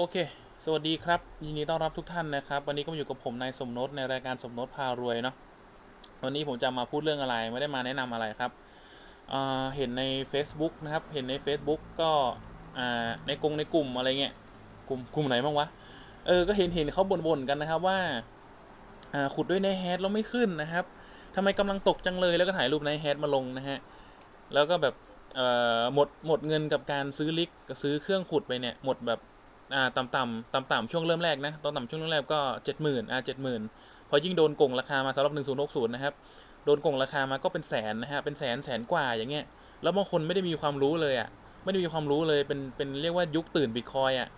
โอเค สวัสดีครับ ยินดีต้อนรับทุกท่านนะครับ วันนี้ก็มาอยู่กับผมนายสมนศในรายการสมนศพารวยเนาะ วันนี้ผมจะมาพูดเรื่องอะไร ไม่ได้มาแนะนำอะไรครับอ่าเห็นใน Facebook นะครับ เห็นใน Facebook ก็ในกงในกลุ่มอะไรเงี้ย กลุ่มกลุ่มไหนบ้างวะ เออ ก็เห็นเห็นเขาบ่นๆกันนะครับว่า ขุดด้วยในแฮชแล้วไม่ขึ้นนะครับทำไมกำลังตกจังเลย แล้วก็ถ่ายรูปในแฮชมาลงนะฮะ แล้วก็แบบหมดหมดเงินกับการซื้อลิกกับซื้อเครื่องขุดไปเนี่ย หมดแบบ อ่าต่ำต่ำต่ำต่ำช่วงเริ่มแรกนะตอนต่ำช่วงเริ่มแรกก็เจ็ดหมื่นอ่าเจ็ดหมื่นพอยิ่งโดนโกงราคามาสำหรับหนึ่งศูนย์หกศูนย์นะครับโดนโกงราคามาก็เป็นแสนนะฮะเป็นแสนแสนกว่าอย่างเงี้ยแล้วบางคนไม่ได้มีความรู้เลยอะไม่ได้มีความรู้เลยเป็นเป็นเรียกว่ายุคตื่นบิตคอยอะ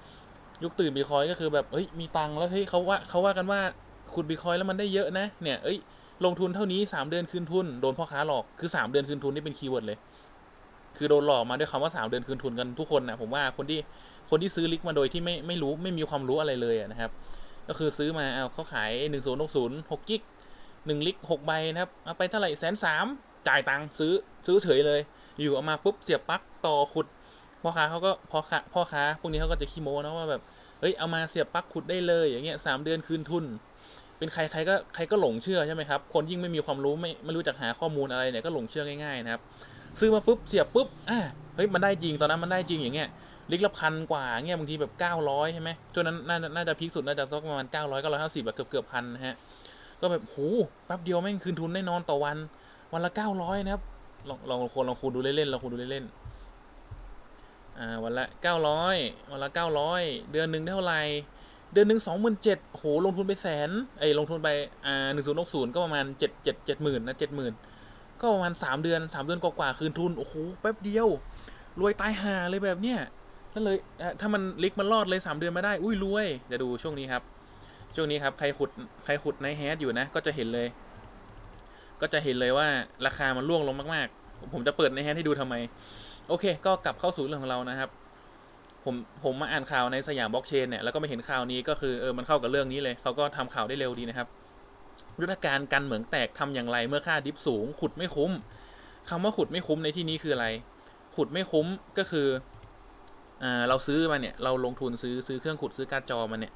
ยุคตื่นบิตคอยก็คือแบบเฮ้ยมีตังค์แล้วเฮ้ยเขาว่าเขาว่ากันว่าขุดบิตคอยแล้วมันได้เยอะนะเนี่ยเอ้ยลงทุนเท่านี้ 3 เดือนคืนทุนโดนพ่อค้าหลอกคือ 3 เดือนคืนทุนนี่เป็นคีย์เวิร์ดเลย คือโดนหลอกมาด้วยคำว่า 3 เดือนคืนทุนกันทุกคนนะผมว่าคนที่ คนที่ซื้อลิกมาโดยที่ไม่ไม่รู้ไม่มีความรู้อะไรเลยนะครับ ก็คือซื้อมาเอาเขาขายหนึ่งศูนย์หกศูนย์หกกิกหนึ่งลิกหกใบนะครับเอาไปเท่าไหร่แสนสามจ่ายตังค์ซื้อซื้อเฉยเลย อยู่เอามาปุ๊บเสียบปลั๊กต่อขุดพ่อค้าเขาก็พ่อค้าพ่อค้าพวกนี้เขาก็จะขี้โม้นะว่าแบบเฮ้ยเอามาเสียบปลั๊กขุดได้เลยอย่างเงี้ยสามเดือนคืนทุน เป็นใครใครก็ใครก็หลงเชื่อใช่ไหมครับ คนยิ่งไม่มีความรู้ไม่ไม่รู้จักหาข้อมูลอะไรเนี่ยก็หลงเชื่อง่ายๆนะครับ ซื้อมาปุ๊บเสียบปุ๊บอะเฮ้ยมันได้จริงตอนนั้นมันได้จริงอย่างเงี้ย ลิกละพันกว่าเงี้ยบางทีแบบ900ใช่ไหมจนนั้นน่าจะน่าจะพีคสุดน่าจะสักประมาณ900 950แบบเกือบเกือบพันนะฮะก็แบบโหแป๊บเดียวแม่งคืนทุนแน่นอนต่อวัน วันละ900นะครับลองลองคนลองคูณดูเล่นๆลองคูณดูเล่นๆอ่าวันละ900วันละ900เดือนหนึ่งได้เท่าไหร่เดือนหนึ่ง27,000โหลงทุนไปแสนไอ้ลงทุนไปอ่า1060ก็ประมาณ7 7 70,000นนะ70,000ก็ประมาณ3เดือน3เดือนกว่าๆคืนทุนโอ้โหแป๊บเดียวรวยตายห่าเลยแบบเนี้ย นั่นเลยถ้ามันลิกมันรอดเลย 3 เดือนมาได้ อุ้ยรวยเดี๋ยวดูช่วงนี้ครับ ช่วงนี้ครับใครขุดใครขุดในแฮชอยู่นะ ก็จะเห็นเลย ก็จะเห็นเลยว่าราคามันร่วงลงมากๆ ผมจะเปิดในแฮชให้ดูทำไม โอเค ก็กลับเข้าสู่เรื่องของเรานะครับ ผมผมมาอ่านข่าวในสยามบล็อกเชนเนี่ยแล้วก็มาเห็นข่าวนี้ก็คือเออมันเข้ากับเรื่องนี้เลยเขาก็ทำข่าวได้เร็วดีนะครับยุทธการกันเหมืองแตกทำอย่างไรเมื่อค่าดิฟสูง ขุดไม่คุ้มคำว่าขุดไม่คุ้มในที่นี้คืออะไร ขุดไม่คุ้มก็คือ เราซื้อมาเนี่ยเราลงทุนซื้อซื้อเครื่องขุดซื้อการ์ดจอมาเนี่ย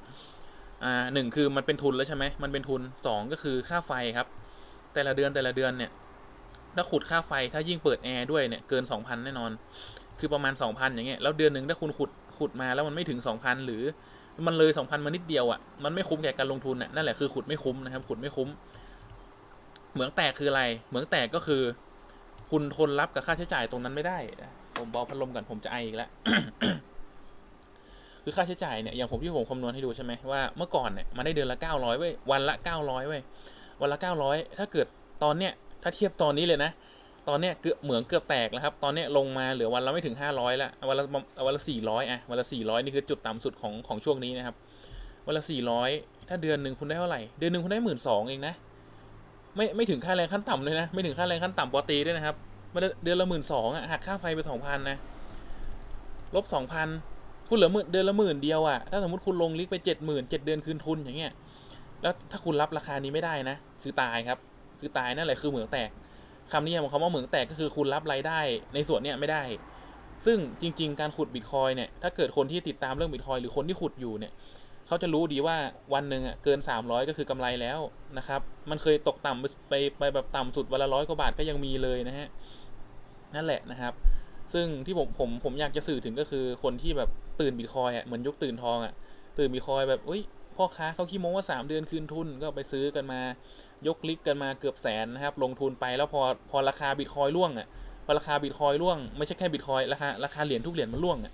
หนึ่งคือมันเป็นทุนแล้วใช่ไหมมันเป็นทุนสองก็คือค่าไฟครับ แต่ละเดือนแต่ละเดือนเนี่ยถ้าขุดค่าไฟถ้ายิ่งเปิดแอร์ด้วยเนี่ยเกิน 2,000 แน่นอน คือประมาณ 2,000 อย่างเงี้ยแล้วเดือนหนึ่งถ้าคุณขุดขุดมาแล้วมันไม่ถึง 2,000 หรือมันเลย 2,000 มานิดเดียวอะ่ะมันไม่คุ้มแก่การลงทุนน่ะนั่นแหละคือขุดไม่คุ้มนะครับขุดไม่คุ้ม เหมืองแตกคืออะไร เหมืองแตกก็คือ คุณทนรับกับค่าใช้จ่ายตรงนั้นไม่ได้ ผมบอกพัดลมก่อนผมจะไออีกแล้วคือค่าใช้จ่ายเนี่ยอย่างผมที่ผมคำนวณให้ดูใช่ไหมว่าเมื่อก่อนเนี่ยมันได้เดือนละเก้าร้อยเว้ยวันละเก้าร้อยเว้ยวันละเก้าร้อยถ้าเกิดตอนเนี้ยถ้าเทียบตอนนี้เลยนะ ตอนเนี้ยเกือบเหมืองเกือบแตกแล้วครับ ตอนเนี้ยลงมาเหลือวันละไม่ถึงห้าร้อยละวันละวันละสี่ร้อยอะวันละสี่ร้อยนี่คือจุดต่ำสุดของของช่วงนี้นะครับวันละสี่ร้อยถ้าเดือนหนึ่งคุณได้เท่าไหร่ เดือนหนึ่งคุณได้หมื่นสองเองนะ ไม่ไม่ถึงค่าแรงขั้นต่ำเลยนะ ไม่ถึงค่าแรงขั้นต่ำปกติด้วยนะครับ เดือนละหมื่นสองอะหักค่าไฟไปสองพันนะลบสองพันคุณเหลือหมื่นเดือนละหมื่นเดียวอะถ้าสมมติคุณลงลิกไปเจ็ดหมื่นเจ็ดเดือนคืนทุนอย่างเงี้ยแล้วถ้าคุณรับราคานี้ไม่ได้นะ คือตายครับ คือตายนั่นแหละคือเหมืองแตกคำนิยามของคำว่าเหมืองแตกก็คือคุณรับรายได้ในส่วนเนี้ยไม่ได้ ซึ่งจริง ๆ การขุดบิตคอยเนี่ยถ้าเกิดคนที่ติดตามเรื่องบิตคอยหรือคนที่ขุดอยู่เนี่ยเขาจะรู้ดีว่าวันหนึ่งอะเกิน 300 ก็คือกำไรแล้วนะครับ มันเคยตกต่ำไปไปแบบต่ำสุดวันละร้อยกว่าบาทก็ยังมีเลยนะฮะ นั่นแหละนะครับ ซึ่งที่ผมผมผมอยากจะสื่อถึงก็คือคนที่แบบตื่นบิตคอยอะเหมือนยุคตื่นทองอะตื่นบิตคอยแบบอุ้ยพ่อค้าเขาขี้โม้ว่า 3 เดือนคืนทุนก็ไปซื้อกันมายกลิกกันมาเกือบแสนนะครับ ลงทุนไปแล้วพอพอราคาบิตคอยร่วงอะพอราคาบิตคอยร่วงไม่ใช่แค่บิตคอยราคาราคาเหรียญทุกเหรียญมันร่วงอะ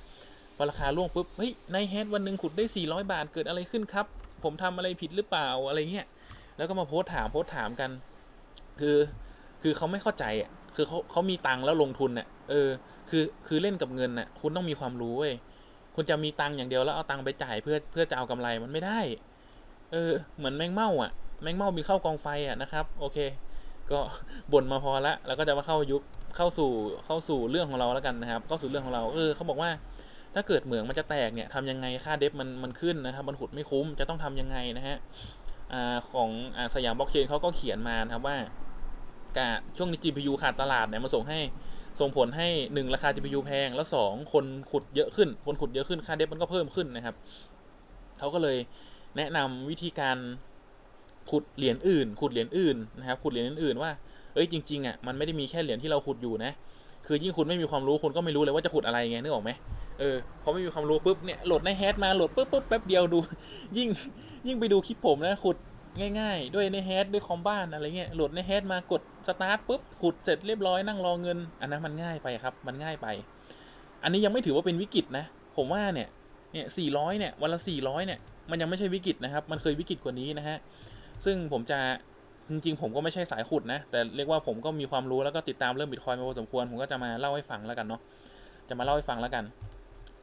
พอราคาร่วงปุ๊บเฮ้ยในแฮดวันหนึ่งขุดได้ 400 บาทเกิดอะไรขึ้นครับ ผมทำอะไรผิดหรือเปล่าอะไรเงี้ยแล้วก็มาโพสต์ถามโพสต์ถามกัน คือคือเขาไม่เข้าใจอะ คือเขาเขามีตังค์แล้วลงทุนอะเออคือคือเล่นกับเงินน่ะคุณต้องมีความรู้เว้ยคุณจะมีตังค์อย่างเดียวแล้วเอาตังค์ไปจ่ายเพื่อเพื่อจะเอากำไรมันไม่ได้ เออ เหมือนแมงเม่าอะ แมงเม่ามีเข้ากองไฟอะนะครับ โอเค ก็บ่นมาพอละแล้วก็จะมาเข้ายุคเข้าสู่เข้าสู่เรื่องของเราแล้วกันนะครับเข้าสู่เรื่องของเราเออเขาบอกว่า ถ้าเกิดเหมืองมันจะแตกเนี่ยทำยังไงค่าเดฟมันมันขึ้นนะครับ มันขุดไม่คุ้มจะต้องทำยังไงนะฮะอ่าของอ่าสยามบล็อกเชนเขาก็เขียนมานะครับว่า กาช่วงนี้ GPU ขาดตลาดเนี่ยมันส่งให้ส่งผลให้ 1 ราคา GPU แพง แล้ว 2 คนขุดเยอะขึ้น คนขุดเยอะขึ้นค่าเดฟมันก็เพิ่มขึ้นนะครับ เขาก็เลยแนะนำวิธีการขุดเหรียญอื่น ขุดเหรียญอื่นนะครับ ขุดเหรียญอื่นๆว่า เอ้ยจริงๆอะมันไม่ได้มีแค่เหรียญที่เราขุดอยู่นะ คือยิ่งคุณไม่มีความรู้คุณก็ไม่รู้เลยว่าจะขุดอะไรไงนึกออกไหมเออพอไม่มีความรู้ปุ๊บเนี่ยโหลดในแฮชมาโหลดปุ๊บปุ๊บแป๊บเดียวดู ยิ่งยิ่งไปดูคลิปผมนะขุด ง่ายๆ ด้วยในแฮชด้วยคอมบ้านอะไรเงี้ยโหลดในแฮชมากดสตาร์ทปุ๊บขุดเสร็จเรียบร้อยนั่งรอเงิน อันนั้นมันง่ายไปครับ มันง่ายไป อันนี้ยังไม่ถือว่าเป็นวิกฤตนะ ผมว่าเนี่ยเนี่ยสี่ร้อยเนี่ยวันละสี่ร้อยเนี่ยมันยังไม่ใช่วิกฤตนะครับ มันเคยวิกฤตกว่านี้นะฮะซึ่งผมจะจริงๆผมก็ไม่ใช่สายขุดนะ แต่เรียกว่าผมก็มีความรู้แล้วก็ติดตามเรื่องบิตคอยมาพอสมควร ผมก็จะมาเล่าให้ฟังแล้วกันเนาะจะมาเล่าให้ฟังแล้วกัน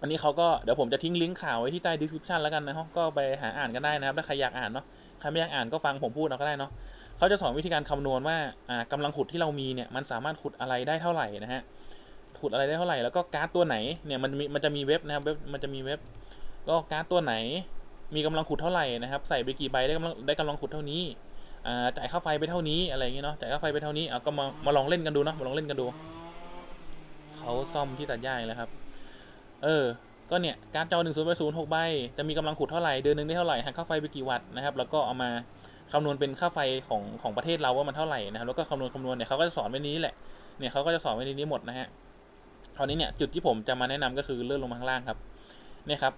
อันนี้เขาก็เดี๋ยวผมจะทิ้งลิงก์ข่าวไว้ที่ใต้ description แล้วกันนะครับก็ไปหาอ่านกันได้นะครับถ้าใครอยากอ่านเนาะ ใครไม่อยากอ่านก็ฟังผมพูดเอาก็ได้เนาะเขาจะสอนวิธีการคำนวณว่าอ่าลังขุดที่เรามีเนี่ยมันสามารถขุดอะไรได้เท่าไหร่นะฮะขุดอะไรได้เท่าไหร่แล้วก็การ์ดตัวไหนเนี่ยมันมันจะมีเว็บนะครับเว็บมันจะมีเว็บก็การ์ดตัวไหนมีกำลังขุดเท่าไหร่นะครับ ใส่ไปกี่ใบได้กำลังได้กำลังขุดเท่านี้อ่าจ่ายค่าไฟไปเท่านี้อะไรอย่างเงี้ยเนาะจ่ายค่าไฟไปเท่านี้เอาก็มามาลองเล่นกันดูเนาะมาลองเล่นกันดูเขาซ่อมที่ตัดหญ้าอีกแล้วครับ เออ ก็เนี่ยการจอหนึ่งศูนย์ไปศูนย์หกใบจะมีกำลังขุดเท่าไหร่เดือนหนึ่งได้เท่าไหร่หักค่าไฟไปกี่วัตต์นะครับแล้วก็เอามาคำนวณเป็นค่าไฟของของประเทศเราว่ามันเท่าไหร่นะครับแล้วก็คำนวณคำนวณเนี่ยเขาก็จะสอนไว้นี้แหละเนี่ยเขาก็จะสอนไว้ในนี้หมดนะฮะคราวนี้เนี่ยจุดที่ผมจะมาแนะนำก็คือเลื่อนลงมาข้างล่างครับเนี่ยครับ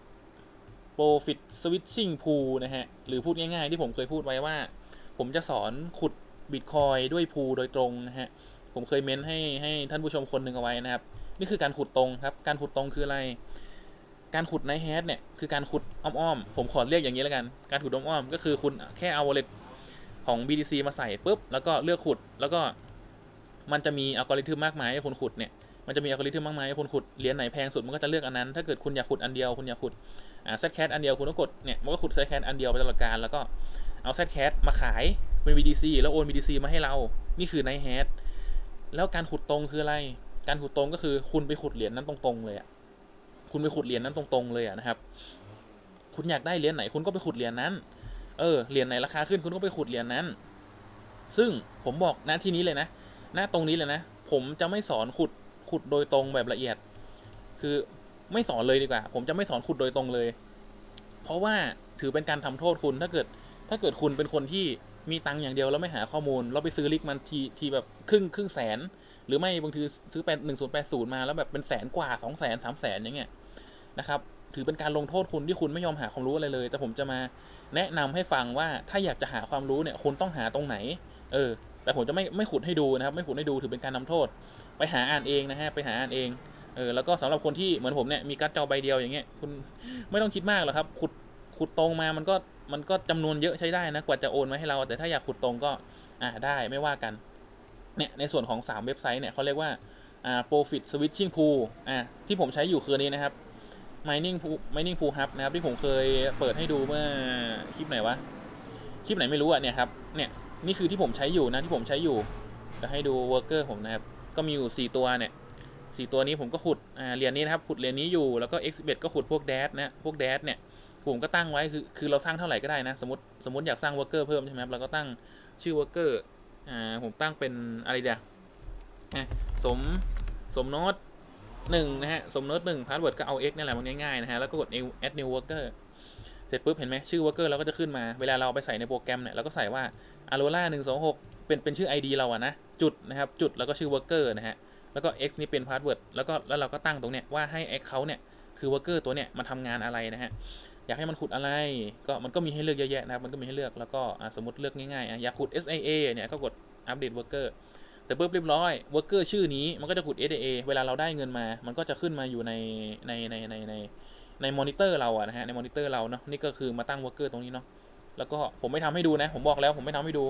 Profit Switching Pool นะฮะหรือพูดง่ายๆที่ผมเคยพูดไว้ว่า ผมจะสอนขุดบิตคอยด้วยพูโดยตรงนะฮะผมเคยเม้นให้ให้ท่านผู้ชมคนหนึ่งเอาไว้นะครับ นี่คือการขุดตรงครับ การขุดตรงคืออะไร การขุดในแฮชเนี่ยคือการขุดอ้อมๆผมขอเรียกอย่างนี้แล้วกัน การขุดอ้อมๆก็คือคุณแค่เอา wallet ของ BTC มาใส่ปุ๊บแล้วก็เลือกขุดแล้วก็มันจะมีอัลกอริทึมมากมายให้คุณขุดเนี่ยมันจะมีอัลกอริทึมมากมายให้คุณขุดเหรียญไหนแพงสุดมันก็จะเลือกอันนั้น ถ้าเกิดคุณอยากขุดอันเดียวคุณอยากขุดอ่า Zcash อันเดียวคุณก็กดเนี่ยมันก็ขุด Zcash อันเดียวไปตลอดการแล้วก็เอา Zcash มาขายเป็น BTC แล้วโอน BTC มาให้เรานี่คือในแฮชแล้วการขุดตรงคืออะไร การขุดตรงก็คือคุณไปขุดเหรียญนั้นตรงๆเลยอะ คุณไปขุดเหรียญนั้นตรงๆเลยอะนะครับ คุณอยากได้เหรียญไหนคุณก็ไปขุดเหรียญนั้น เออเหรียญไหนราคาขึ้นคุณก็ไปขุดเหรียญนั้น ซึ่งผมบอกนะที่นี้เลยนะหน้าตรงนี้เลยนะ ผมจะไม่สอนขุดขุดโดยตรงแบบละเอียด คือไม่สอนเลยดีกว่า ผมจะไม่สอนขุดโดยตรงเลย เพราะว่าถือเป็นการทำโทษคุณถ้าเกิด ถ้าเกิดคุณเป็นคนที่มีตังค์อย่างเดียวแล้วไม่หาข้อมูลแล้วไปซื้อลิกมันทีทีแบบครึ่งครึ่งแสน หรือไม่บางทีซื้อแปดหนึ่งศูนย์แปดศูนย์มาแล้วแบบเป็นแสนกว่าสองแสนสามแสนอย่างเงี้ย นะครับ ถือเป็นการลงโทษคุณที่คุณไม่ยอมหาความรู้อะไรเลย แต่ผมจะมาแนะนำให้ฟังว่าถ้าอยากจะหาความรู้เนี่ยคุณต้องหาตรงไหน เออ แต่ผมจะไม่ไม่ขุดให้ดูนะครับ ไม่ขุดให้ดูถือเป็นการนำโทษ ไปหาอ่านเองนะฮะไปหาอ่านเองเออแล้วก็สำหรับคนที่เหมือนผมเนี่ยมีการ์ดจอใบเดียวอย่างเงี้ยคุณไม่ต้องคิดมากหรอกครับขุดขุดตรงมามันก็มันก็จำนวนเยอะใช้ได้นะกว่าจะโอนมาให้เรา แต่ถ้าอยากขุดตรงก็อ่าได้ไม่ว่ากันเนี่ยในส่วนของ 3 เว็บไซต์เนี่ยเขาเรียกว่าอ่า profit switching pool อ่าที่ผมใช้อยู่คืออนนี้นะครับ mining pool mining pool hub นะครับที่ผมเคยเปิดให้ดูเมื่อคลิปไหนวะ คลิปไหนไม่รู้อะเนี่ยครับ เนี่ยนี่คือที่ผมใช้อยู่นะที่ผมใช้อยู่จะให้ดู worker ผมนะครับ ก็มีอยู่ 4 ตัวเนี่ยสี่ตัวนี้ผมก็ขุดเหรียญนี้นะครับ ขุดเหรียญนี้อยู่ แล้วก็ x11 ก็ขุดพวกแดดนะ พวกแดดเนี่ย ผมก็ตั้งไว้คือ คือเราสร้างเท่าไหร่ก็ได้นะ สมมติ สมมติอยากสร้างวอร์เกอร์เพิ่มใช่ไหมครับ เราก็ตั้งชื่อวอร์เกอร์ อ่า ผมตั้งเป็นอะไรเดียวสม สมโน้ต หนึ่งนะฮะสมโน้ตหนึ่งพาสเวิร์ดก็เอา x นี่แหละมันง่ายๆนะฮะแล้วก็กด new add new worker เสร็จปุ๊บเห็นไหมชื่อ worker เราก็จะขึ้นมาเวลาเราไปใส่ในโปรแกรมเนี่ยเราก็ใส่ว่า aurora 1 2 6 เป็นเป็นชื่อ id เราอะนะจุดนะครับจุดแล้วก็ชื่อ worker นะฮะแล้วก็ x นี่เป็นพาสเวิร์ดแล้วก็แล้วเราก็ตั้งตรงเนี้ยว่าให้ x เขาเนี่ยคือ worker ตัวเนี้ยมาทำงานอะไรนะฮะอยากให้มันขุดอะไรก็มันก็มีให้เลือกเยอะแยะนะครับมันก็มีให้เลือกแล้วก็สมมติเลือกง่ายๆอะอยากขุด SIA เนี่ยก็กดอัปเดต worker แต่ปุ๊บเรียบร้อย worker ชื่อนี้มันก็จะขุด SIA เวลาเราได้เงินมา มันก็จะขึ้นมาอยู่ในในในในในในมอนิเตอร์เราอะนะฮะในมอนิเตอร์เราเนาะนี่ก็คือมาตั้ง worker ตรงนี้เนาะแล้วก็ผมไม่ทำให้ดูนะ ผมบอกแล้วผมไม่ทำให้ดู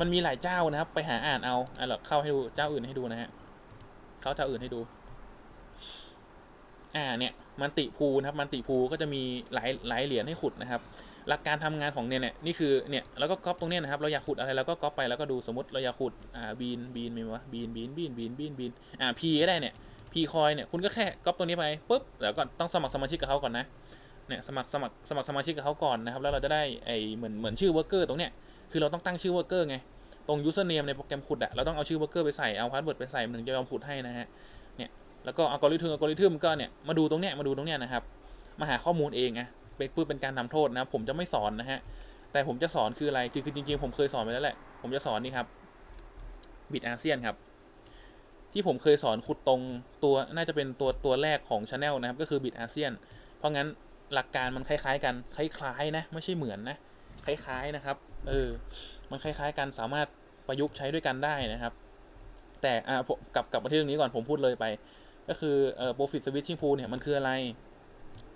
มันมีหลายเจ้านะครับ ไปหาอ่านเอาอะเราเข้าให้ดูเจ้าอื่นให้ดูนะฮะเข้าเจ้าอื่นให้ดูอ่าเนี่ยมันติพูนะครับมันติพูก็จะมีหลายหลายเหรียญให้ขุดนะครับ หลักการทำงานของเนี่ยเนี่ยนี่คือเนี่ยแล้วก็ก๊อปตรงเนี้ยนะครับเราอยากขุดอะไรเราก็ก๊อปไปแล้วก็ดูสมมติเราอยากขุดอ่าบีนบีนมีไหมวะบีนบีนบีนบีนบีนบีนอ่าพีก็ได้เนี่ยพีคอยเนี่ยคุณก็แค่ก๊อปตรงนี้ไปปุ๊บแล้วก็ต้องสมัครสมาชิกกับเขาก่อนนะเนี่ยสมัครสมัครสมัครสมาชิกกับเขาก่อนนะครับแล้วเราจะได้ไอเหมือนเหมือนชื่อเวิร์กเกอร์ตรงเนี้ยคือเราต้องตั้งชื่อเวิร์กเกอร์ไงตรง username ในโปรแกรมขุดอะเราต้องเอาชื่อเวิร์กเกอร์ไปใส่เอาพาสเวิร์ดไปใส่มันถึงจะยอมขุดให้นะฮะเนี่ยแล้วก็อัลกอริทึมอัลกอริทึมก็เนี่ยมาดูตรงเนี้ยมาดูตรงเนี้ยนะครับมาหาข้อมูลเองอะ เป็นปื้เป็นการทำโทษนะครับผมจะไม่สอนนะฮะ แต่ผมจะสอนคืออะไร คือคือจริงๆ ผมเคยสอนไปแล้วแหละ ผมจะสอนนี่ครับ บิดอาเซียนครับ ที่ผมเคยสอนขุดตรงตัวน่าจะเป็นตัวตัวแรกของช anel นะครับ ก็คือบิดอาเซียน เพราะงั้นหลักการมันคล้ายๆ กัน คล้ายๆนะ ไม่ใช่เหมือนนะ คล้ายๆนะครับ เออ มันคล้ายๆกันสามารถประยุกต์ใช้ด้วยกันได้นะครับ แต่อ่าผมกลับกลับมาที่เรื่องนี้ก่อนผมพูดเลยไป ก็คือเอ่อ profit switching pool เนี่ยมันคืออะไร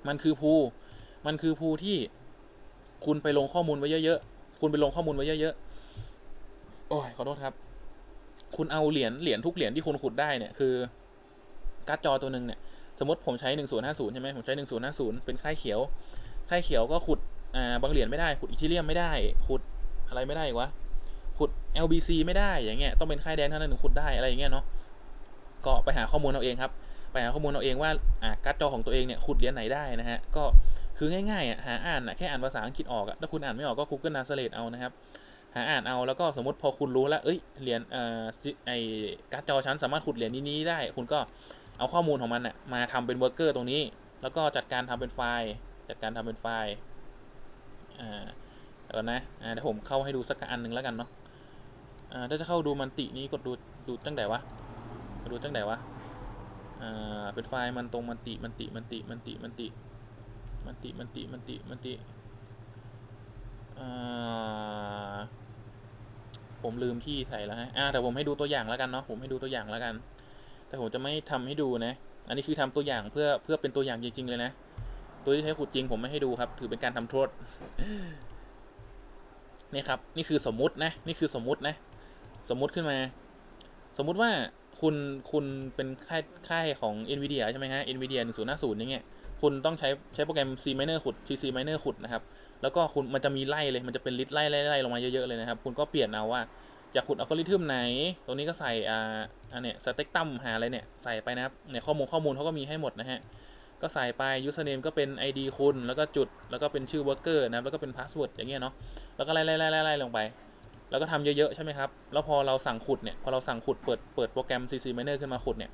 มันคือ pool มันคือ pool ที่คุณไปลงข้อมูลไว้เยอะๆ คุณไปลงข้อมูลไว้เยอะๆ โอ้ยขอโทษครับ คุณเอาเหรียญเหรียญทุกเหรียญที่คุณขุดได้เนี่ยคือการ์ดจอตัวหนึ่งเนี่ยสมมติผมใช้1050ใช่ไหมผมใช้1050เป็นค่ายเขียว ค่ายเขียวก็ขุดอ่าบางเหรียญไม่ได้ ขุดอีทีเรียมไม่ได้ ขุดอะไรไม่ได้อีกวะ ขุด LBC ไม่ได้ อย่างเงี้ย ต้องเป็นค่ายแดงเท่านั้นถึงขุดได้อะไรอย่างเงี้ยเนาะ ก็ไปหาข้อมูลเอาเองครับ ไปหาข้อมูลเอาเองว่าอ่าการ์ดจอของตัวเองเนี่ยขุดเหรียญไหนได้นะฮะ ก็ คือง่ายๆอะหาอ่านอะแค่อ่านภาษาอังกฤษออกอะถ้าคุณอ่านไม่ออกก็ Google Translate เอานะครับ หาอ่านเอาแล้วก็สมมติพอคุณรู้แล้วเอ้ยเหรียญเอ่อไอการ์ดจอชั้นสามารถขุดเหรียญนี้ได้ คุณก็เอาข้อมูลของมันอะมาทำเป็นเวอร์เกอร์ตรงนี้ แล้วก็จัดการทำเป็นไฟล์ จัดการทำเป็นไฟล์อ่าเดี๋ยวนะอ่าเดี๋ยวผมเข้าให้ดูสักอันหนึ่งแล้วกันเนาะอ่าถ้าจะเข้าดูมันตินี้กดดูดูตั้งแต่วะดูตั้งแต่วะอ่าเป็นไฟล์มันตรงมันติมันติมันติมันติมันติ มันติ มันติ มันติ มันติ ผมลืมที่ใส่แล้วฮะอ่าแต่ผมให้ดูตัวอย่างแล้วกันเนาะ ผมให้ดูตัวอย่างแล้วกัน แต่ผมจะไม่ทำให้ดูนะ อันนี้คือทำตัวอย่างเพื่อเพื่อเป็นตัวอย่างจริงๆเลยนะ ตัวที่ใช้ขุดจริงผมไม่ให้ดูครับ ถือเป็นการทำโทษ นี่ครับ นี่คือสมมุตินะ นี่คือสมมุตินะ สมมุติขึ้นมา สมมุติว่าคุณคุณเป็นค่ายค่ายของ NVIDIA ใช่ไหมฮะ NVIDIA 1050อย่างเงี้ย คุณต้องใช้ใช้โปรแกรม C miner ขุด CC miner ขุดนะครับ แล้วก็คุณมันจะมีไล่เลย มันจะเป็นลิสต์ไล่ไล่ไล่ลงมาเยอะๆเลยนะครับ คุณก็เปลี่ยนเอาว่าจะขุดอัลกอริทึมไหน ตรงนี้ก็ใส่อ่าอันเนี้ยสเต็กตัมหาอะไรเนี่ย ใส่ไปนะครับ เนี่ยข้อมูลข้อมูลเขาก็มีให้หมดนะฮะ ก็ใส่ไป username ก็เป็น ID คุณ แล้วก็จุด แล้วก็เป็นชื่อ worker นะครับ แล้วก็เป็น password อย่างเงี้ยเนาะ แล้วก็ไล่ไล่ไล่ไล่ไล่ลงไป แล้วก็ทำเยอะๆใช่ไหมครับ แล้วพอเราสั่งขุดเนี่ย พอเราสั่งขุดเปิดเปิดโปรแกรม CC Miner ขึ้นมาขุดเนี่ย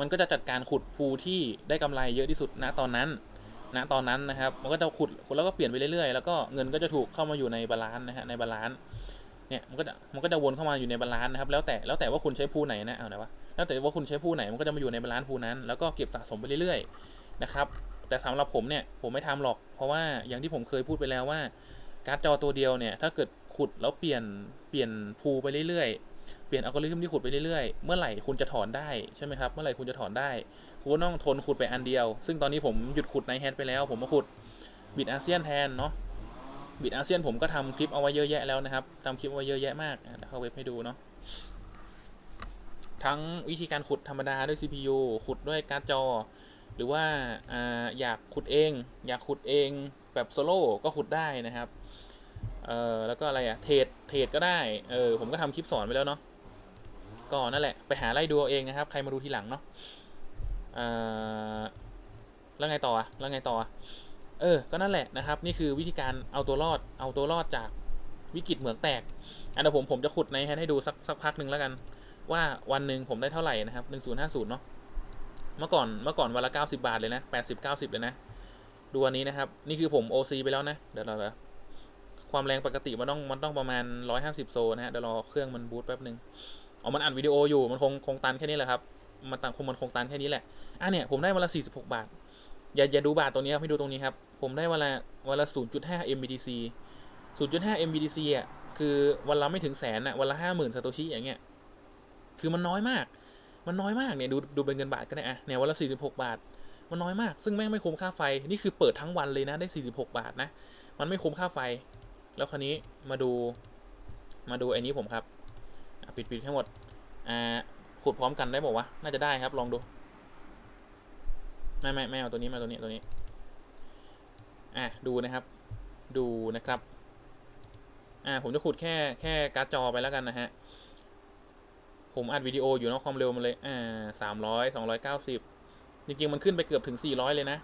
มันก็จะจัดการขุดภูที่ได้กำไรเยอะที่สุดณตอนนั้นณตอนนั้นนะครับ มันก็จะขุดแล้วก็เปลี่ยนไปเรื่อยๆ แล้วก็เงินก็จะถูกเข้ามาอยู่ในบาลานซ์นะฮะในบาลานซ์เนี่ยมันก็จะมันก็จะวนเข้ามาอยู่ในบาลานซ์นะครับ แล้วแต่แล้วแต่ว่าคุณใช้ภูไหนนะเอาไหนวะแล้วแต่ว่าคุณใช้ภูไหนมันก็จะมาอยู่ในบาลานซ์ภูนั้นแล้วก็เก็บสะสมไปเรื่อยๆนะครับแต่สำหรับผมเนี่ยผมไม่ทำหรอก เพราะว่าอย่างที่ผมเคยพูดไปแล้วว่า การ์ดจอตัวเดียวเนี่ยถ้าเกิดขุดแล้วเปลี่ยนเปลี่ยนภูไปเรื่อยๆ เปลี่ยนอัลกอริทึมที่ขุดไปเรื่อยๆ เมื่อไหร่คุณจะถอนได้ใช่ไหมครับ เมื่อไหร่คุณจะถอนได้ คุณก็ต้องทนขุดไปอันเดียว ซึ่งตอนนี้ผมหยุดขุดในแฮนด์ไปแล้ว ผมมาขุดบิดอาเซียนแทนเนาะ บิดอาเซียนผมก็ทำคลิปเอาไว้เยอะแยะแล้วนะครับทำคลิปเอาไว้เยอะแยะมากอะเดี๋ยวเข้าเว็บให้ดูเนาะ ทั้งวิธีการขุดธรรมดาด้วย CPU ขุดด้วยการ์ดจอ หรือว่าอ่าอยากขุดเอง อยากขุดเองแบบโซโล่ก็ขุดได้นะครับ เออแล้วก็อะไรอะเทรดเทรดก็ได้เออผมก็ทำคลิปสอนไปแล้วเนาะก็นั่นแหละไปหาไล่ดูเอาเองนะครับใครมาดูทีหลังเนาะเออแล้วไงต่ออะแล้วไงต่ออะเออ ก็นั่นแหละนะครับ นี่คือวิธีการเอาตัวรอดเอาตัวรอดจากวิกฤตเหมืองแตก อันเดี๋ยวผมผมจะขุดในแฮนให้ดูสักสักพักหนึ่งแล้วกัน ว่าวันหนึ่งผมได้เท่าไหร่นะครับหนึ่งศูนย์ห้าศูนย์เนาะเมื่อก่อนเมื่อก่อนวันละเก้าสิบาทเลยนะแปดสิบเก้าสิบเลยนะ ดูวันนี้นะครับ นี่คือผม OC ไปแล้วนะ เดี๋ยวเรา ความแรงปกติมันต้องมันต้องประมาณร้อยห้าสิบโซนะฮะเดี๋ยวรอเครื่องมันบูตแป๊บหนึ่งอ๋อมันอัดวิดีโออยู่มันคงคงตันแค่นี้แหละครับมันตันคงมันคงตันแค่นี้แหละอะเนี่ยผมได้วันละสี่สิบหกบาท อย่าอย่าดูบาทตัวนี้ครับให้ดูตรงนี้ครับผมได้วันละวันละศูนย์จุดห้า MBDC ศูนย์จุดห้า MBDC อะคือวันละไม่ถึงแสนอะวันละห้าหมื่นซาโตชิอย่างเงี้ยคือมันน้อยมาก มันน้อยมากเนี่ยดูดูเป็นเงินบาทก็ได้อะเนี่ยวันละสี่สิบหกบาท มันน้อยมาก ซึ่งแม่งไม่คุ้มค่าไฟนี่คือเปิดทั้งวันเลยนะได้สี่สิบหกบาทนะมันไม่คุ้มค่าไฟ แล้วคราวนี้มาดูมาดูไอ้นี้ผมครับปิดปิดทั้งหมดอ่าขุดพร้อมกันได้บอกว่าน่าจะได้ครับลองดูไม่ไม่ไม่เอาตัวนี้มาตัวนี้ตัวนี้อะดูนะครับ ดูนะครับอ่าผมจะขุดแค่แค่การ์ดจอไปแล้วกันนะฮะผมอัดวิดีโออยู่เนาะความเร็วมันเลยอ่าสามร้อยสองร้อยเก้าสิบจริงๆมันขึ้นไปเกือบถึงสี่ร้อยเลยนะ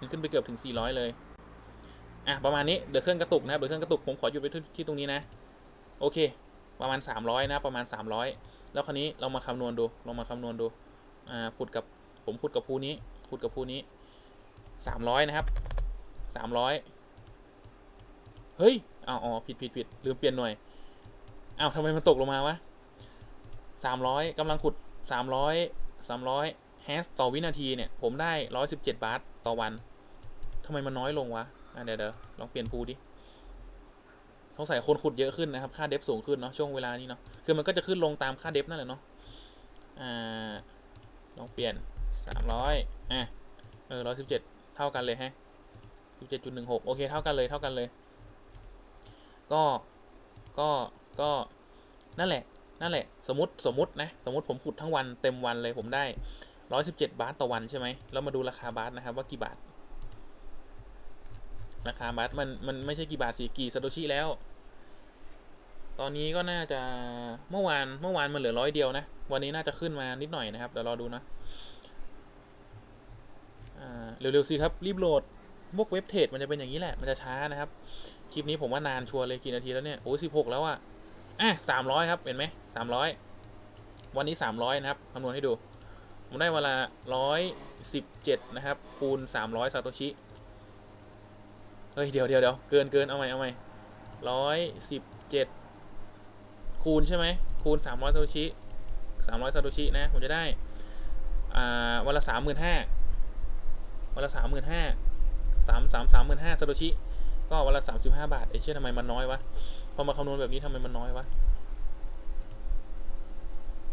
มันขึ้นไปเกือบถึงสี่ร้อยเลย อะประมาณนี้เดี๋ยวเครื่องกระตุกนะครับเดี๋ยวเครื่องกระตุกผมขอหยุดไปที่ที่ตรงนี้นะ โอเค ประมาณสามร้อยนะประมาณสามร้อยแล้วคราวนี้เรามาคำนวณดูลองมาคำนวณดูอ่าขุดกับผมขุดกับภูนี้ขุดกับภูนี้สามร้อยนะครับสามร้อยเฮ้ยอ้าวอ๋อผิดผิดผิดลืมเปลี่ยนหน่วยอ้าวทำไมมันตกลงมาวะสามร้อยกำลังขุดสามร้อยสามร้อยแฮชต่อวินาทีเนี่ย ผมได้ร้อยสิบเจ็ดบาทต่อวันทำไมมันน้อยลงวะ อะเดี๋ยวเดี๋ยวลองเปลี่ยนภูดิสงสัยคนขุดเยอะขึ้นนะครับ ค่าเดฟสูงขึ้นเนาะช่วงเวลานี้เนาะคือมันก็จะขึ้นลงตามค่าเดฟนั่นแหละเนาะอ่าลองเปลี่ยนสามร้อยอะเออร้อยสิบเจ็ดเท่ากันเลยฮะสิบเจ็ดจุดหนึ่งหกโอเคเท่ากันเลยเท่ากันเลย ก็ก็ก็นั่นแหละ นั่นแหละ สมมติสมมตินะ สมมติผมขุดทั้งวันเต็มวันเลยผมได้ร้อยสิบเจ็ดบาทต่อวันใช่ไหมแล้วมาดูราคาบาทนะครับว่ากี่บาท ราคาบาทมันมันไม่ใช่กี่บาทสิกี่ซาโตชิแล้ว ตอนนี้ก็น่าจะเมื่อวานเมื่อวานมันเหลือร้อยเดียวนะ วันนี้น่าจะขึ้นมานิดหน่อยนะครับเดี๋ยวรอดูนะเร็วๆสิครับรีบโหลดพวกเว็บเทรดมันจะเป็นอย่างนี้แหละมันจะช้านะครับ คลิปนี้ผมว่านานชัวร์เลยกี่นาทีแล้วเนี่ยโอ้สิบหกแล้วอะอะสามร้อยครับเห็นไหมสามร้อยวันนี้สามร้อยนะครับคำนวณให้ดูผมได้เวลาร้อยสิบเจ็ดนะครับคูณสามร้อยซาโตชิ เฮ้ย เดี๋ยวเดี๋ยวเดี๋ยวเกินเกินเอาใหม่เอาใหม่ร้อยสิบเจ็ดคูณใช่ไหมคูณสามร้อยซาโตชิสามร้อยซาโตชินะ ผมจะได้ อ่า วันละสามหมื่นห้าวันละสามหมื่นห้าสามสามสามหมื่นห้าซาโตชิ ก็วันละสามสิบห้าบาทไอ้เชี่ยทำไมมันน้อยวะ พอมาคำนวณแบบนี้ทำไมมันน้อยวะ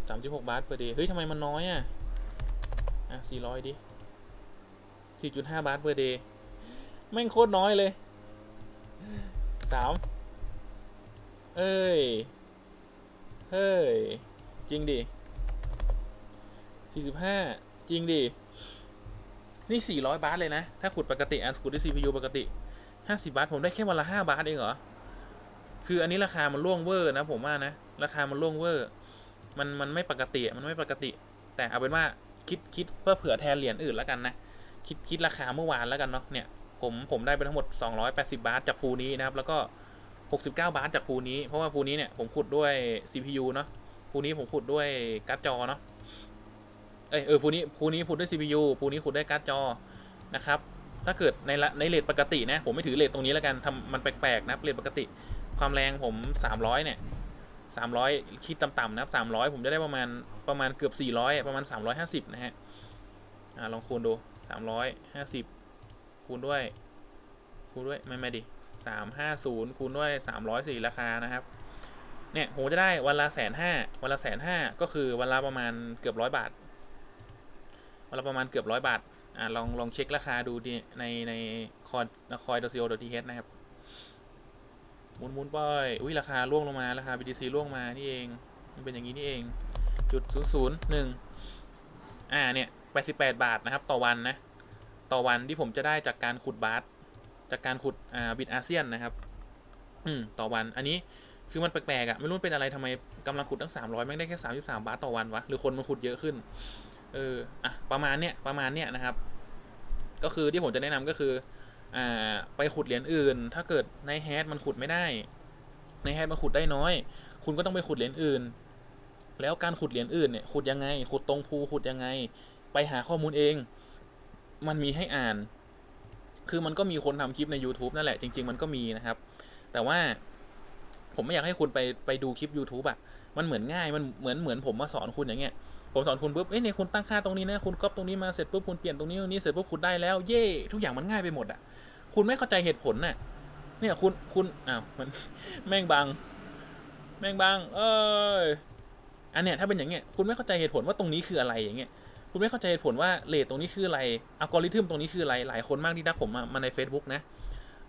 สามสิบหกบาท per day เฮ้ยทำไมมันน้อยอะ อะสี่ร้อยดิสี่จุดห้าบาท per day แม่งโคตรน้อยเลยสามเอ้ย เฮ้ย จริงดิสี่สิบห้าจริงดิ นี่สี่ร้อยบาทเลยนะ ถ้าขุดปกติอะขุดด้วย CPU ปกติห้าสิบาท ผมได้แค่วันละห้าบาทเองเหรอ คืออันนี้ราคามันล่วงเวอร์นะผมว่านะ ราคามันล่วงเวอร์ มันมันไม่ปกติ มันไม่ปกติ แต่เอาเป็นว่าคิดคิดเพื่อเผื่อแทนเหรียญอื่นแล้วกันนะ คิดคิดราคาเมื่อวานแล้วกันเนาะเนี่ย ผมผมได้ไปทั้งหมด 280 บาทจากภูนี้นะครับ แล้วก็ 69 บาทจากภูนี้ เพราะว่าภูนี้เนี่ยผมขุดด้วย CPU เนาะภูนี้ผมขุดด้วยการ์ดจอเนาะเอยเออภูนี้ภูนี้ขุดด้วย CPU ภูนี้ขุดด้วยการ์ดจอนะครับ ถ้าเกิดในละในเลทปกตินะ ผมไม่ถือเลทตรงนี้แล้วกันทำมันแปลกๆนะครับเลทปกติ ความแรงผม 300 เนี่ย300 คิดต่ำๆนะครับ300 ผมจะได้ประมาณประมาณเกือบ 400 ประมาณ 350 นะฮะลองคูณดู 350 คูณด้วย คูณด้วยไม่ไม่ดิ350คูณด้วย304ราคานะครับ เนี่ยผมจะได้วันละแสนห้าวันละแสนห้าก็คือวันละประมาณเกือบร้อยบาท วันละประมาณเกือบร้อยบาท อ่าลองลองเช็คราคาดูดิในในคอยคอยดอซีโอดอทีเนะครับมุนมุนไปอุ้ยราคาร่วงลงมา ราคา BTC ร่วงมา นี่เอง มันเป็นอย่างนี้นี่เองจุดศูนย์ศูนย์หนึ่งอ่าเนี่ยแปดสิบแปดบาทนะครับ ต่อวันนะ ต่อวันที่ผมจะได้จากการขุดบาสจากการขุดอ่าบิตอาเซียนนะครับ อืมต่อวันอันนี้คือมันแปลกๆอะ่ะไม่รู้เป็นอะไรทำไมกำลังขุดตั้งสามร้อยแม่ได้แค่สามสิบสามบาทต่อวันวะหรือคนมันขุดเยอะขึ้น เอออะประมาณเนี้ยประมาณเนี้ยนะครับ ก็คือที่ผมจะแนะนำก็คืออ่าไปขุดเหรียญอื่น ถ้าเกิดในแฮชมันขุดไม่ได้ ในแฮชมันขุดได้น้อย คุณก็ต้องไปขุดเหรียญอื่น แล้วการขุดเหรียญอื่นเนี่ยขุดยังไง ขุดตรงภูขุดยังไง ไปหาข้อมูลเอง มันมีให้อ่าน คือมันก็มีคนทำคลิปใน YouTube นั่นแหละ จริง ๆ มันก็มีนะครับ แต่ว่าผมไม่อยากให้คุณไปไปดูคลิป YouTube อะมันเหมือนง่าย มันเหมือนเหมือนผมมาสอนคุณอย่างเงี้ย ผมสอนคุณปุ๊บ เอ้ยเนี่ยคุณตั้งค่าตรงนี้นะ คุณก๊อปตรงนี้มาเสร็จปุ๊บคุณเปลี่ยนตรงนี้ตรงนี้เสร็จปุ๊บคุณได้แล้ว เย่ทุกอย่างมันง่ายไปหมดอะคุณไม่เข้าใจเหตุผลน่ะ เนี่ยคุณคุณอ้าวมันแม่งบังแม่งบังเอ้ยอันเนี้ยถ้าเป็นอย่างเงี้ยคุณไม่เข้าใจเหตุผลว่าตรงนี้คืออะไรอย่างเงี้ย คุณไม่เข้าใจเหตุผลว่าเลทตรงนี้คืออะไรอัลกอริทึมตรงนี้คืออะไร หลายคนมากที่ทักผมมามาใน Facebook นะ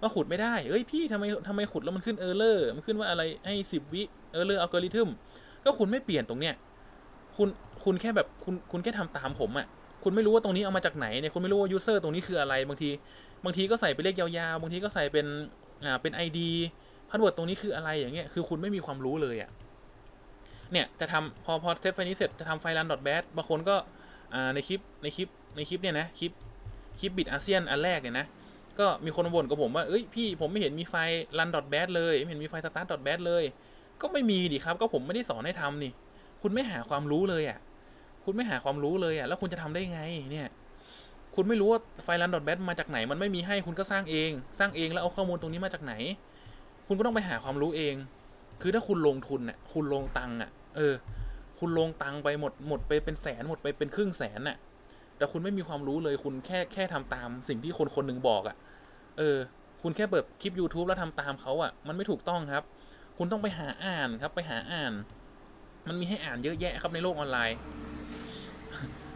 ว่าขุดไม่ได้ เอ้ยพี่ทำไมทำไมขุดแล้วมันขึ้นเออร์เลอร์มันขึ้นว่าอะไรให้สิบวิเออร์เลอร์อัลกอริทึมก็คุณไม่เปลี่ยนตรงเนี้ย คุณคุณแค่แบบคุณคุณแค่ทำตามผมอะ่ะ คุณไม่รู้ว่าตรงนี้เอามาจากไหนเนี่ยคุณไม่รู้ว่ายูเซอร์ตรงนี้คืออะไรบางที บางทีก็ใส่เป็นเลขยาวๆ บางทีก็ใส่เป็นอ่าเป็น ID พาสเวิร์ดตรงนี้คืออะไรอย่างเงี้ยคือคุณไม่มีความรู้เลยอะ่ะเนี่ยจะทำพอพอเซตไฟนี้เสร็จจะทำไฟล์ run dot bat บางคนก็ ในคลิปในคลิปในคลิปเนี่ยนะคลิปคลิปบิตอาเซียนอันแรกเนี่ยนะก็มีคนบ่นกับผมว่าเอ้ยพี่ผมไม่เห็นมีไฟล์ run dot bat เลยไม่เห็นมีไฟล์ start dot bat เลย ก็ไม่มีดิครับ ก็ผมไม่ได้สอนให้ทำนี่ คุณไม่หาความรู้เลยอะ่ะ คุณไม่หาความรู้เลยอะ่ะ แล้วคุณจะทำได้ไงเนี่ย คุณไม่รู้ว่าไฟลันดอทแบทมาจากไหน มันไม่มีให้คุณก็สร้างเอง สร้างเองแล้วเอาข้อมูลตรงนี้มาจากไหน คุณก็ต้องไปหาความรู้เอง คือถ้าคุณลงทุนเนี่ยคุณลงตังค์อะ เออ คุณลงตังค์ไปหมดหมดไปเป็นแสนหมดไปเป็นครึ่งแสนน่ะ แต่คุณไม่มีความรู้เลยคุณแค่แค่ทำตามสิ่งที่คนคนหนึ่งบอกอะ่ะ เออ คุณแค่เปิดคลิป YouTube แล้วทำตามเขาอะ่ะ มันไม่ถูกต้องครับ คุณต้องไปหาอ่านครับ ไปหาอ่าน มันมีให้อ่านเยอะแยะครับในโลกออนไลน์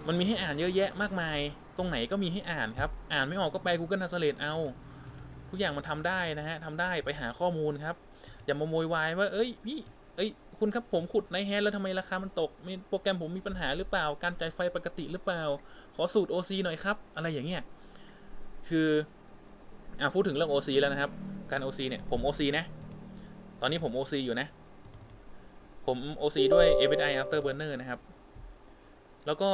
มันมีให้อ่านเยอะแยะมากมาย ตรงไหนก็มีให้อ่านครับ อ่านไม่ออกก็ไป Google Translate เอา ทุกอย่างมันทำได้นะฮะทำได้ไปหาข้อมูลครับ อย่ามาโวยวายว่า เอ้ยพี่ เอ้ยคุณครับผมขุดในแฮนแล้วทำไมราคามันตกมีโปรแกรมผมมีปัญหาหรือเปล่า การจ่ายไฟปกติหรือเปล่า ขอสูตร OC หน่อยครับ อะไรอย่างเงี้ย คืออ่าพูดถึงเรื่อง OC แล้วนะครับ การ OC เนี่ยผม OC นะ ตอนนี้ผม OC อยู่นะ ผม OC ด้วย API Afterburner นะครับ แล้วก็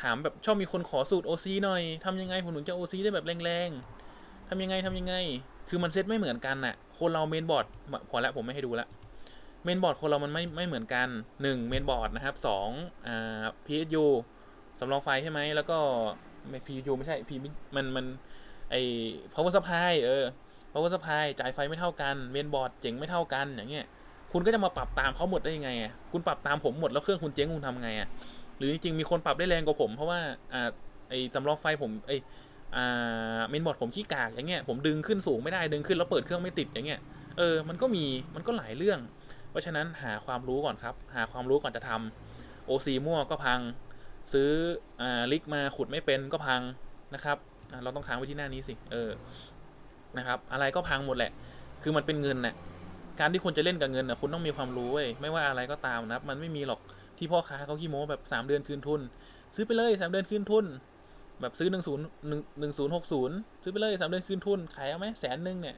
ถามแบบชอบมีคนขอสูตร OC หน่อยทำยังไงผมถึงจะ OC ได้แบบแรงๆทำยังไงทำยังไง คือมันเซตไม่เหมือนกันน่ะ คนเราเมนบอร์ดพอแล้วผมไม่ให้ดูละ มนบอร์ดคนเรามันไม่ไม่เหมือนกัน1เมนบอร์ดนะครับ2อ่า PSU สำรองไฟใช่ไหมแล้วก็ไม่ PSU ไม่ใช่ P มันมันไอ power supply เออ power supply จ่ายไฟไม่เท่ากันเมนบอร์ดเจ๋งไม่เท่ากันอย่างเงี้ยคุณก็จะมาปรับตามเขาหมดได้ยังไงอะคุณปรับตามผมหมดแล้วเครื่องคุณเจ๊งคุณทำไงอะหรือจริงๆมีคนปรับได้แรงกว่าผมเพราะว่าอ่าไอสำรองไฟผมไออ่าเมนบอร์ดผมขี้กากอย่างเงี้ยผมดึงขึ้นสูงไม่ได้ดึงขึ้นแล้วเปิดเครื่องไม่ติดอย่างเงี้ยเออมันก็มีมันก็หลายเรื่อง เพราะฉะนั้นหาความรู้ก่อนครับ หาความรู้ก่อนจะทำ OC มั่วก็พัง ซื้ออลิกมาขุดไม่เป็นก็พังนะครับ เราต้องค้างไว้ที่หน้านี้สิ เออ นะครับ อะไรก็พังหมดแหละ คือมันเป็นเงินน่ะการที่คุณจะเล่นกับเงินน่ะคุณต้องมีความรู้เว้ย ไม่ว่าอะไรก็ตามนะครับ มันไม่มีหรอกที่พ่อค้าเขาขี้โม้แบบสามเดือนคืนทุน ซื้อไปเลยสามเดือนคืนทุน แบบซื้อหนึ่งศูนย์หนึ่งหนึ่งศูนย์หกศูนย์ซื้อไปเลยสามเดือนคืนทุน ขายเอาไหมแสนหนึ่งเนี่ย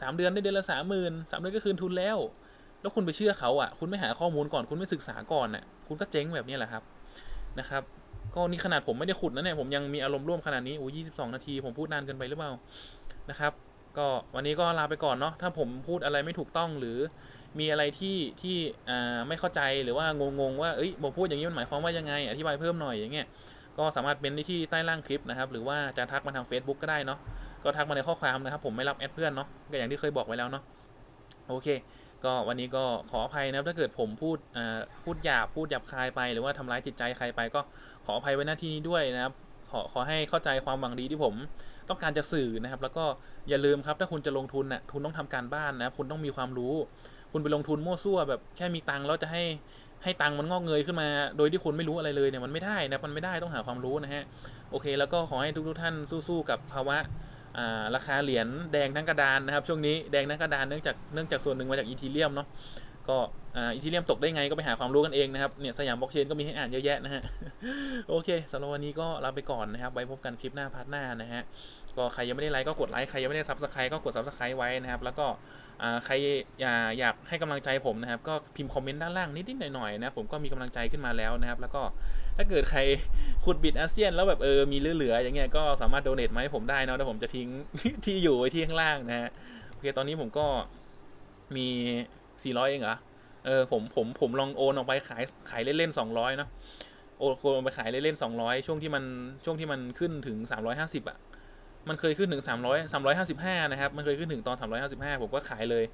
สามเดือนได้เดือนละสามหมื่นสามเดือนก็คืนทุนแล้ว แล้วคุณไปเชื่อเขาอะ คุณไม่หาข้อมูลก่อน คุณไม่ศึกษาก่อนอะ คุณก็เจ๊งแบบนี้แหละครับ นะครับ ก็นี่ขนาดผมไม่ได้ขุดนะเนี่ย ผมยังมีอารมณ์ร่วมขนาดนี้ โอ้ยี่สิบสองนาที ผมพูดนานเกินไปหรือเปล่า นะครับ ก็วันนี้ก็ลาไปก่อนเนาะ ถ้าผมพูดอะไรไม่ถูกต้องหรือมีอะไรที่ที่อ่าไม่เข้าใจหรือว่างงๆว่า เอ้ยผมพูดอย่างนี้มันหมายความว่ายังไง อธิบายเพิ่มหน่อยอย่างเงี้ย ก็สามารถเป็นได้ที่ใต้ล่างคลิปนะครับ หรือว่าจะทักมาทาง Facebook ก็ได้เนาะ ก็ทักมาในข้อความนะครับ ผมไม่รับแอดเพื่อนเนาะ ก็อย่างที่เคยบอกไว้แล้วเนาะ โอเค ก็วันนี้ก็ขออภัยนะครับถ้าเกิดผมพูดอ่าพูดหยาบพูดหยาบคายไป หรือว่าทำร้ายจิตใจใครไป ก็ขออภัยไว้หน้าที่นี้ด้วยนะครับ ขอขอให้เข้าใจความหวังดีที่ผมต้องการจะสื่อนะครับ แล้วก็อย่าลืมครับถ้าคุณจะลงทุนน่ะคุณต้องทำการบ้านนะครับคุณต้องมีความรู้ คุณไปลงทุนมั่วซั่วแบบแค่มีตังค์แล้วจะให้ให้ตังค์มันงอกเงยขึ้นมา โดยที่คุณไม่รู้อะไรเลยเนี่ยมันไม่ได้นะมันไม่ได้ต้องหาความรู้นะฮะโอเค แล้วก็ขอให้ทุกๆท่านสู้ๆกับภาวะ ราคาเหรียญแดงทั้งกระดานนะครับช่วงนี้แดงทั้งกระดานเนื่องจากเนื่องจากส่วนหนึ่งมาจากอีทีเรียมเนาะก็อีทีเรียมตกได้ไงก็ไปหาความรู้กันเองนะครับเนี่ยสยามบล็อกเชนก็มีให้อ่านเยอะแยะนะฮะโอเคสำหรับวันนี้ก็ลาไปก่อนนะครับไว้พบกันคลิปหน้าพาร์ทหน้านะฮะก็ใครยังไม่ได้ไลค์ก็กดไลค์ใครยังไม่ได้ซับสไครต์ก็กดซับสไครต์ไว้นะครับแล้วก็ ใครอยากอยากให้กำลังใจผมนะครับ ก็พิมพ์คอมเมนต์ด้านล่างนิดๆหน่อยๆนะผมก็มีกำลังใจขึ้นมาแล้วนะครับ แล้วก็ถ้าเกิดใครขุดบิตอาเซียน แล้วแบบเออมีเหลือๆอย่างเงี้ยก็สามารถโดเนทมาให้ผมได้นะเดี๋ยวผมจะทิ้งที่อยู่ไว้ที่ข้างล่างนะฮะโอเคตอนนี้ผมก็มี 400 เองเหรอเออผมผมผมลองโอนออกไปขายขายเล่นๆ200เนาะโอนโอนไปขายเล่นๆ200 ช่วงที่มันช่วงที่มันขึ้นถึง 350อะ มันเคยขึ้นถึงสามร้อยสามร้อยห้าสิบห้านะครับ มันเคยขึ้นถึงตอนสามร้อยห้าสิบห้าผมก็ขายเลย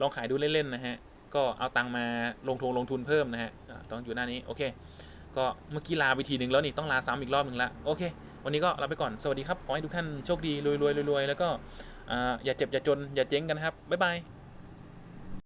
ลองขายดูเล่นๆนะฮะ ก็เอาตังค์มาลงทุนลงทุนเพิ่มนะฮะต้องอยู่หน้านี้ โอเค ก็เมื่อกี้ลาไปทีหนึ่งแล้วนี่ ต้องลาซ้ำอีกรอบหนึ่งละ โอเค วันนี้ก็ลาไปก่อน สวัสดีครับ ขอให้ทุกท่านโชคดีรวยๆรวยๆแล้วก็อย่าเจ็บอย่าจนอย่าเจ๊งกันครับ บ๊ายบาย